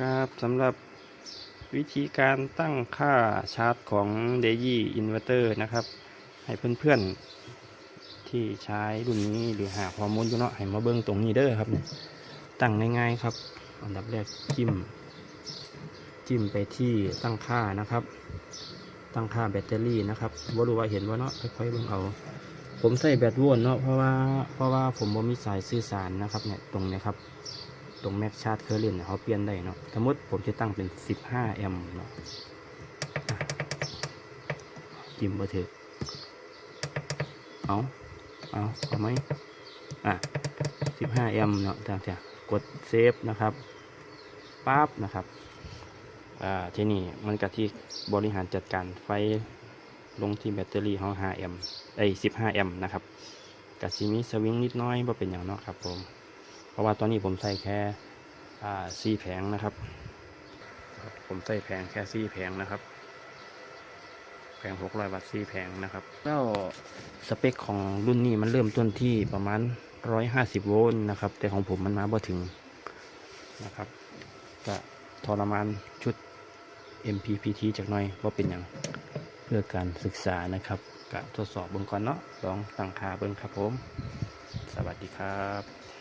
ครับสำหรับวิธีการตั้งค่าชาร์จของ d e ยี่อินเวอร์เตอร์นะครับ ให้เพื่อนๆ ที่ใช้รุ่นนี้หรือหาข้อมูลอยู่เนาะให้มาเบิ้งตรงนี้เด้อครับเนี่ยตั้งง่ายๆครับ อันดับแรกจิ้ม จิ้มไปที่ตั้งค่านะครับ ตั้งค่าแบตเตอรี่นะครับว่ารู้ว่าเห็นว่าเนาะค่อยๆเบิ่งเอา ผมใส่แบตวนเนาะเพราะว่าเพราะว่าผมบ่มีสายสื่อสารนะครับเนี่ยตรงเนี้ยครับ ตรงแม็กชาร์จเคอร์เรนต์เขาเปลี่ยนได้เนาะสมมติผมจะตั้งเป็น 15 แอมป์เนาะจิ้มมาถึกเอาเอาเอาไหมอะ 15 แอมป์เนาะจ้าจ้กดเซฟนะครับปั๊บนะครับอ่าที่นี่มันก็ที่บริหารจัดการไฟลงที่แบตเตอรี่ของ5แอมป์ไอ้15 แอมป์นะครับกสิมีสวิงนิดน้อยว่าเป็นอย่างเนาะครับผม เพราะว่าตอนนี้ผมใส่แค่อ่าสี่แผงนะครับ ผมใส่แผงแค่สี่แผงนะครับ แผงหกร้อยวัตต์สี่แผงนะครับ แล้วสเปคของรุ่นนี้มันเริ่มต้นที่ประมาณร้อยห้าสิบโวลต์นะครับ แต่ของผมมันมาบ่ถึงนะครับก็ทรมานชุด MPPT จากหน่อยว่าเป็นอย่างเพื่อการศึกษานะครับก็ทดสอบเบื้องก่อนเนาะลองตั้งค่าเบื้งครับผม สวัสดีครับ